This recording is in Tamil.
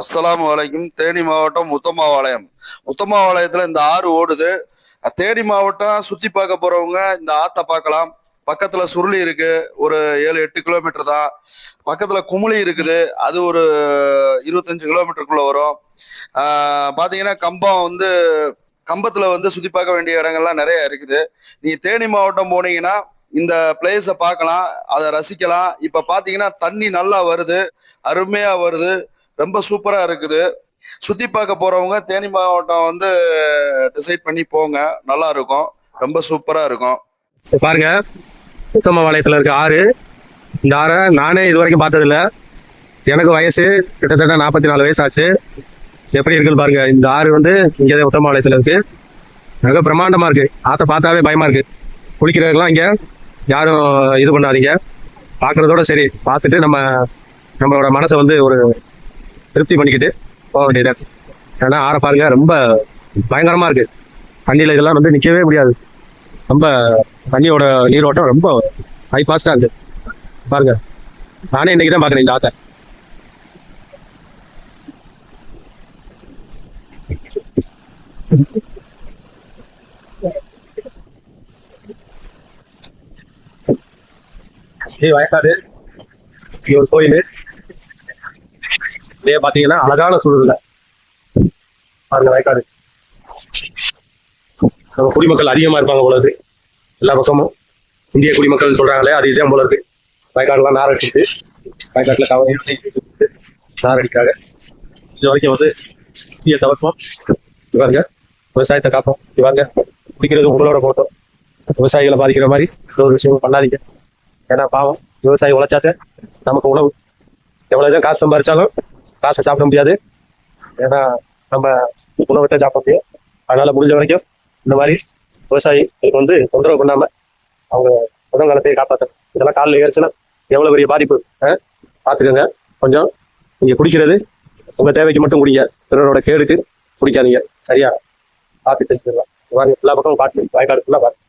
அஸ்லாம் வலைக்கும் தேனி மாவட்டம் உத்தமாவாளையம். உத்தமாவாளையத்துல இந்த ஆறு ஓடுது. தேனி மாவட்டம் சுத்தி பார்க்க போறவங்க இந்த ஆத்தை பார்க்கலாம். பக்கத்துல சுருளி இருக்கு. ஒரு ஏழு எட்டு கிலோமீட்டர் தான். பக்கத்துல குமுளி இருக்குது. அது ஒரு இருபத்தஞ்சு கிலோமீட்டருக்குள்ள வரும். ஆஹ் பாத்தீங்கன்னா கம்பம் வந்து கம்பத்துல வந்து சுத்தி பார்க்க வேண்டிய இடங்கள்லாம் நிறைய இருக்குது. நீங்கள் தேனி மாவட்டம் போனீங்கன்னா இந்த பிளேஸை பார்க்கலாம். அதை ரசிக்கலாம். இப்ப பாத்தீங்கன்னா தண்ணி நல்லா வருது. அருமையா வருது. ரொம்ப சூப்பரா இருக்குது. சுத்தி பார்க்க போறவங்க தேனி மாவட்டம் வந்து டிசைட் பண்ணி போங்க. நல்லா இருக்கும். ரொம்ப சூப்பரா இருக்கும். பாருங்க. உத்தமபாளையத்துல இருக்க ஆறு. இந்த ஆறை நானே இது வரைக்கும் பார்த்ததில்ல. எனக்கு வயசு கிட்டத்தட்ட நாற்பத்தி நாலு வயசு ஆச்சு எப்படி இருக்குன்னு பாருங்க. இந்த ஆறு வந்து இங்கே உத்தமபாளையத்துல இருக்கு. மிக பிரம்மாண்டமா இருக்கு. ஆற்றை பார்த்தாவே பயமா இருக்கு. குளிக்கிறதுக்கெல்லாம் இங்கே யாரும் இது பண்ணாதீங்க. பார்க்குறதோட சரி. பார்த்துட்டு நம்ம நம்மளோட மனசை வந்து ஒரு திருப்தி பண்ணிக்கிட்டு போக வேண்டியது ஏன்னா ஆற பாருங்க ரொம்ப பயங்கரமா இருக்கு. தண்ணியில இதெல்லாம் வந்து நிக்கவே முடியாது. ரொம்ப தண்ணியோட நீரோட்டம் ரொம்ப ஹை ஃபாஸ்ட்டாக இருக்கு. பாருங்க. நானே இன்னைக்கு தான் பார்க்குறேன் இந்த ஆத்தை. வயக்காடு ஒரு கோயில். இதே பாத்தீங்கன்னா அழகான சூழல்ல. பாருங்க வயக்காடு. நம்ம குடிமக்கள் அதிகமா இருப்பாங்க போல இருக்கு. எல்லா பக்கமும் இந்திய குடிமக்கள் சொல்றாங்களே அது இதே போல இருக்கு. வயக்காடுலாம் நார் அடிச்சுட்டு வயக்காட்டுல கவலை நார் அடிக்காக இது வரைக்கும் வந்து இந்திய தவிர்ப்போம். இவாருங்க விவசாயத்தை காப்போம். இவாருங்க குடிக்கிறது உங்களோட போட்டோம். விவசாயிகளை பாதிக்கிற மாதிரி எந்த ஒரு விஷயமும் பண்ணாதீங்க. ஏன்னா பாவம் விவசாயி உழைச்சாத்த நமக்கு உணவு. எவ்வளவுதான் காசு சம்பாதிச்சாலும் காசை சாப்பிட முடியாது. ஏன்னா நம்ம உணவத்தை சாப்பிட முடியும். அதனால முடிஞ்ச வரைக்கும் இந்த மாதிரி விவசாயிகளுக்கு வந்து தொந்தரவு பண்ணாம அவங்க முதல் காலத்தையே காப்பாற்றணும் இதெல்லாம் காலில் ஏறிச்சுன்னா எவ்வளோ பெரிய பாதிப்பு? பார்த்துக்கோங்க. கொஞ்சம் நீங்கள் குடிக்கிறது உங்கள் தேவைக்கு மட்டும் குடிங்க. பிறரோட கேடுக்கு குடிக்காதீங்க. சரியா? பார்த்து தெரிஞ்சுக்கலாம். எல்லா பக்கமும் காட்டு வயக்காடு ஃபுல்லாக பார்த்து.